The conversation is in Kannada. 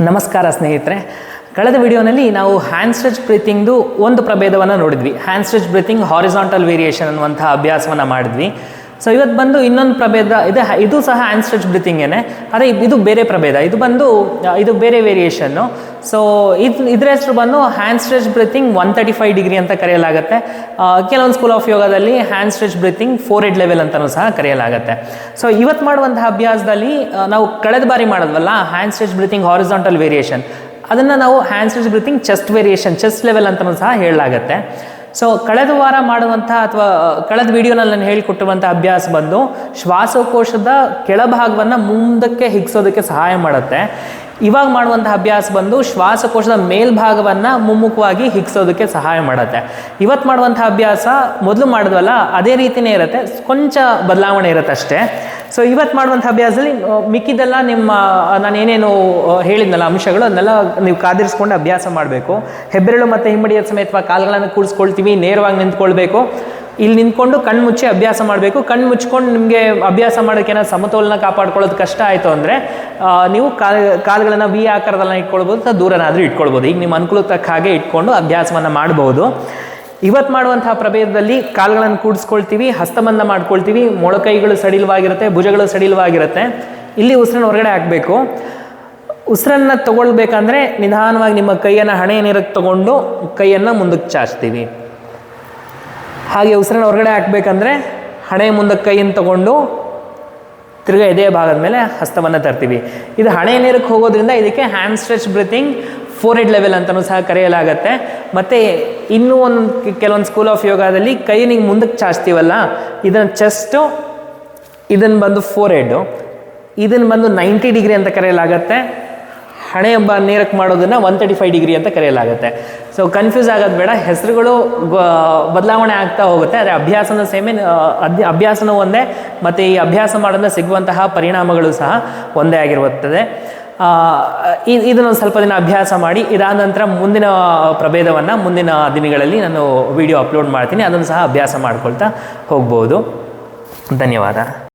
ನಮಸ್ಕಾರ ಸ್ನೇಹಿತರೆ. ಕಳೆದ ವಿಡಿಯೋನಲ್ಲಿ ನಾವು ಹ್ಯಾಂಡ್ ಸ್ಟ್ರೆಚ್ ಬ್ರೀತಿಂಗ್ದು ಒಂದು ಪ್ರಭೇದವನ್ನು ನೋಡಿದ್ವಿ. Hand stretch breathing horizontal variation ಅನ್ನುವಂಥ ಅಭ್ಯಾಸವನ್ನು ಮಾಡಿದ್ವಿ. ಸೊ ಇವತ್ತು ಬಂದು ಇನ್ನೊಂದು ಪ್ರಭೇದ, ಇದೆ, ಇದು ಸಹ ಹ್ಯಾಂಡ್ ಸ್ಟ್ರೆಚ್ ಬ್ರೀತಿಂಗೇನೆ ಆದರೆ ಇದು ಬೇರೆ ಪ್ರಭೇದ, ಇದು ಬಂದು ಇದು ಬೇರೆ ವೇರಿಯೇಷನ್ನು ಸೊ ಇದು, ಇದರ ಹೆಸರು ಬಂದು hand stretch breathing one thirty five degree ಅಂತ ಕರೆಯಲಾಗುತ್ತೆ. ಕೆಲವೊಂದು ಸ್ಕೂಲ್ ಆಫ್ ಯೋಗದಲ್ಲಿ hand stretch breathing forehead level ಅಂತಲೂ ಸಹ ಕರೆಯಲಾಗುತ್ತೆ. ಸೊ ಇವತ್ತು ಮಾಡುವಂತಹ ಅಭ್ಯಾಸದಲ್ಲಿ ನಾವು ಕಳೆದ ಬಾರಿ ಮಾಡಿದ್ವಲ್ಲ hand stretch breathing horizontal variation ಅದನ್ನು ನಾವು hand stretch breathing chest variation chest level ಅಂತಲೂ ಸಹ ಹೇಳಲಾಗುತ್ತೆ. ಸೊ ಕಳೆದ ವಾರ ಮಾಡುವಂಥ ಅಥವಾ ಕಳೆದ ವಿಡಿಯೋನಲ್ಲಿ ನಾನು ಹೇಳಿಕೊಟ್ಟಿರುವಂಥ ಅಭ್ಯಾಸ ಬಂದು ಶ್ವಾಸಕೋಶದ ಕೆಳಭಾಗವನ್ನು ಮುಂದಕ್ಕೆ ಹಿಗ್ಸೋದಕ್ಕೆ ಸಹಾಯ ಮಾಡುತ್ತೆ. ಇವಾಗ ಮಾಡುವಂಥ ಅಭ್ಯಾಸ ಬಂದು ಶ್ವಾಸಕೋಶದ ಮೇಲ್ಭಾಗವನ್ನು ಮುಮ್ಮುಖವಾಗಿ ಹಿಗ್ಸೋದಕ್ಕೆ ಸಹಾಯ ಮಾಡುತ್ತೆ. ಇವತ್ತು ಮಾಡುವಂಥ ಅಭ್ಯಾಸ ಮೊದಲು ಮಾಡಿದ್ವಲ್ಲ, ಅದೇ ರೀತಿಯೇ ಇರುತ್ತೆ. ಕೊಂಚ ಬದಲಾವಣೆ ಇರುತ್ತೆ ಅಷ್ಟೇ. ಸೊ ಇವತ್ತು ಮಾಡುವಂಥ ಅಭ್ಯಾಸದಲ್ಲಿ ಮಿಕ್ಕಿದೆಲ್ಲ ನಿಮ್ಮ ನಾನು ಏನೇನು ಹೇಳಿದ್ನಲ್ಲ ಅಂಶಗಳು, ಅದನ್ನೆಲ್ಲ ನೀವು ಕಾದಿರಿಸ್ಕೊಂಡು ಅಭ್ಯಾಸ ಮಾಡಬೇಕು. ಹೆಬ್ಬೆರಳು ಮತ್ತು ಹಿಮ್ಮಡಿಯ ಸಮೇತ ಕಾಲುಗಳನ್ನು ಕೂಡಿಸ್ಕೊಳ್ತೀವಿ, ನೇರವಾಗಿ ನಿಂತ್ಕೊಳ್ಬೇಕು. ಇಲ್ಲಿ ನಿಂತ್ಕೊಂಡು ಕಣ್ಣು ಮುಚ್ಚಿ ಅಭ್ಯಾಸ ಮಾಡಬೇಕು. ಕಣ್ಣು ಮುಚ್ಕೊಂಡು ನಿಮಗೆ ಅಭ್ಯಾಸ ಮಾಡೋಕ್ಕೆ ಏನಾದ್ರು ಸಮತೋಲನ ಕಾಪಾಡ್ಕೊಳ್ಳೋದು ಕಷ್ಟ ಆಯಿತು ಅಂದರೆ ನೀವು ಕಾಲು ಕಾಲುಗಳನ್ನು ವಿ ಆಕಾರದಲ್ಲಿ ಇಟ್ಕೊಳ್ಬೋದು, ಅಥವಾ ದೂರನಾದರೂ ಇಟ್ಕೊಳ್ಬೋದು. ಈಗ ನಿಮ್ಮ ಅನುಕೂಲಕ್ಕೆ ಹಾಗೆ ಇಟ್ಕೊಂಡು ಅಭ್ಯಾಸವನ್ನು ಮಾಡ್ಬೋದು. ಇವತ್ತು ಮಾಡುವಂತಹ ಪ್ರಭೇದದಲ್ಲಿ ಕಾಲುಗಳನ್ನು ಕೂಡಿಸ್ಕೊಳ್ತೀವಿ, ಹಸ್ತಬಂಧ ಮಾಡ್ಕೊಳ್ತೀವಿ, ಮೊಳಕೈಗಳು ಸಡಿಲವಾಗಿರುತ್ತೆ, ಭುಜಗಳು ಸಡಿಲವಾಗಿರುತ್ತೆ. ಇಲ್ಲಿ ಉಸಿರನ್ನ ಹೊರಗಡೆ ಹಾಕಬೇಕು. ಉಸಿರನ್ನು ತಗೊಳ್ಬೇಕಂದ್ರೆ ನಿಧಾನವಾಗಿ ನಿಮ್ಮ ಕೈಯನ್ನು ಹಣೆ ನೀರಕ್ಕೆ ತಗೊಂಡು ಕೈಯನ್ನು ಮುಂದಕ್ಕೆ ಚಾಚ್ತೀವಿ. ಹಾಗೆ ಉಸಿರನ್ನ ಹೊರಗಡೆ ಹಾಕಬೇಕಂದ್ರೆ ಹಣೆ ಮುಂದಕ್ಕೆ ಕೈಯನ್ನು ತಗೊಂಡು ತಿರ್ಗ ಎದೆ ಭಾಗದ ಮೇಲೆ ಹಸ್ತವನ್ನು ತರ್ತೀವಿ. ಇದು ಹಣೆ ನೀರಕ್ಕೆ ಹೋಗೋದ್ರಿಂದ ಇದಕ್ಕೆ hand stretch breathing forehead level ಅಂತಲೂ ಸಹ ಕರೆಯಲಾಗತ್ತೆ. ಮತ್ತು ಇನ್ನೂ ಒಂದು ಕೆಲವೊಂದು ಸ್ಕೂಲ್ ಆಫ್ ಯೋಗದಲ್ಲಿ ಕೈ ನಿಂಗೆ ಮುಂದಕ್ಕೆ ಚಾಚ್ತೀವಲ್ಲ, ಇದನ್ನು ಚೆಸ್ಟು ಇದನ್ನು ಬಂದು ಫೋರ್ ಹೆಡ್ಡು ಇದನ್ನು ಬಂದು ನೈಂಟಿ ಡಿಗ್ರಿ ಅಂತ ಕರೆಯಲಾಗತ್ತೆ. ಹಣೆ ಹಬ್ಬ ನೇರಕ್ಕೆ ಮಾಡೋದನ್ನು ಒನ್ ತರ್ಟಿ ಫೈವ್ ಡಿಗ್ರಿ ಅಂತ ಕರೆಯಲಾಗುತ್ತೆ. ಸೊ ಕನ್ಫ್ಯೂಸ್ ಆಗೋದು ಬೇಡ. ಹೆಸರುಗಳು ಬದಲಾವಣೆ ಆಗ್ತಾ ಹೋಗುತ್ತೆ. ಆದರೆ ಅಭ್ಯಾಸನ ಸೇಮೆ ಅಧ್ಯ ಅಭ್ಯಾಸನೂ ಒಂದೇ, ಮತ್ತು ಈ ಅಭ್ಯಾಸ ಮಾಡೋದ್ರಿಂದ ಸಿಗುವಂತಹ ಪರಿಣಾಮಗಳು ಸಹ ಒಂದೇ ಆಗಿರುತ್ತದೆ. ಇದನ್ನು ಸ್ವಲ್ಪ ದಿನ ಅಭ್ಯಾಸ ಮಾಡಿ ಇದಾದ ನಂತರ ಮುಂದಿನ ಪ್ರಭೇದವನ್ನು ಮುಂದಿನ ದಿನಗಳಲ್ಲಿ ನಾನು ವಿಡಿಯೋ ಅಪ್ಲೋಡ್ ಮಾಡ್ತೀನಿ. ಅದನ್ನು ಸಹ ಅಭ್ಯಾಸ ಮಾಡ್ಕೊಳ್ತಾ ಹೋಗ್ಬೋದು. ಧನ್ಯವಾದ.